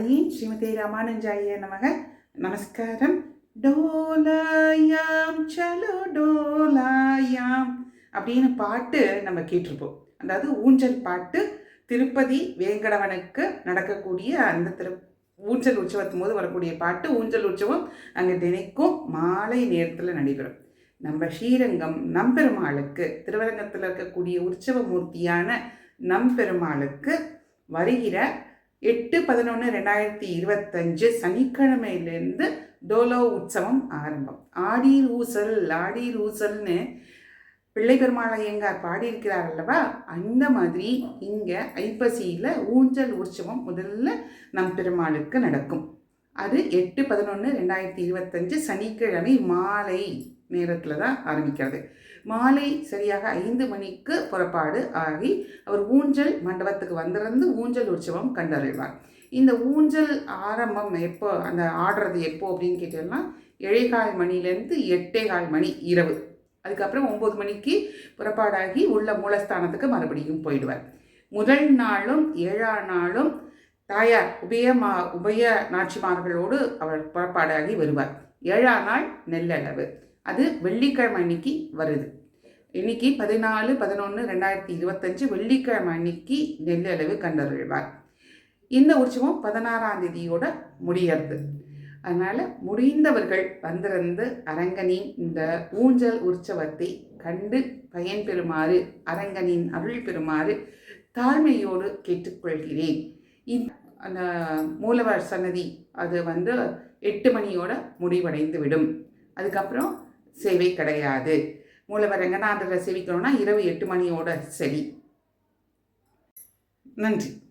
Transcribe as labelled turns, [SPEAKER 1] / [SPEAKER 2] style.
[SPEAKER 1] அடியேன் ஸ்ரீமதி ராமானுஜாய நமக. நமஸ்காரம். டோலாயாம் சலோ டோலாயாம் அப்படின்னு பாட்டு நம்ம கேட்டிருப்போம். அதாவது ஊஞ்சல் பாட்டு திருப்பதி வேங்கடவனுக்கு நடக்கக்கூடிய அந்த திரு ஊஞ்சல் உற்சவத்தின் போது வரக்கூடிய பாட்டு ஊஞ்சல் உற்சவம் அங்கே தினைக்கும் மாலை நேரத்தில் நடைபெறும். நம்ம ஸ்ரீரங்கம் நம்பெருமாளுக்கு திருவரங்கத்தில் இருக்கக்கூடிய உற்சவ மூர்த்தியான நம்பெருமாளுக்கு வருகிற எட்டு பதினொன்று ரெண்டாயிரத்தி இருபத்தஞ்சு சனிக்கிழமையிலேருந்து டோலோ உற்சவம் ஆரம்பம். ஆடி ஊசல் ஆடி ஊசல்னு பிள்ளை பெருமாளையங்கார் பாடியிருக்கிறார் அல்லவா? அந்த மாதிரி இங்கே ஐப்பசியில் ஊஞ்சல் உற்சவம் முதல்ல நம் பெருமாளுக்கு நடக்கும். அது எட்டு பதினொன்று ரெண்டாயிரத்தி இருபத்தஞ்சு சனிக்கிழமை மாலை. நேரத்தில் தான் ஆரம்பிக்கிறது. மாலை சரியாக ஐந்து மணிக்கு புறப்பாடு ஆகி அவர் ஊஞ்சல் மண்டபத்துக்கு வந்திருந்து ஊஞ்சல் உற்சவம் கண்டறிவார். இந்த ஊஞ்சல் ஆரம்பம் எப்போ அந்த ஆடுறது எப்போ அப்படின்னு கேட்டோம்னா ஏழேகால் மணிலேருந்து எட்டேகால் மணி இரவு. அதுக்கப்புறம் ஒம்பது மணிக்கு புறப்பாடாகி உள்ள மூலஸ்தானத்துக்கு மறுபடியும் போயிடுவார். முதல் நாளும் ஏழாம் நாளும் தாயார் உபயமா உபய நாச்சிமார்களோடு அவர் புறப்பாடாகி வருவார். ஏழாம் நாள் நெல்லளவு. அது வெள்ளிக்கிழமை அன்னைக்கு வருது. இன்னைக்கு பதினாலு பதினொன்று ரெண்டாயிரத்தி இருபத்தஞ்சு வெள்ளிக்கிழமை அன்னைக்கு நெல்லளவு கண்டறிவார். இந்த உற்சவம் பதினாறாம் தேதியோட முடியறது. அதனால் முடிந்தவர்கள் வந்திருந்து அரங்கனின் இந்த ஊஞ்சல் உற்சவத்தை கண்டு பயன்பெறுமாறு அரங்கனின் அருள் பெறுமாறு தாழ்மையோடு கேட்டுக்கொள்கிறேன். இந்த அந்த மூலவர் சன்னதி அது வந்து எட்டு மணியோட முடிவடைந்து விடும் அதுக்கப்புறம் சேவை கிடையாது. மூலவர் ரங்கநாதரை சேவிக்கணும்னா இரவு எட்டு மணியோட சரி. நன்றி.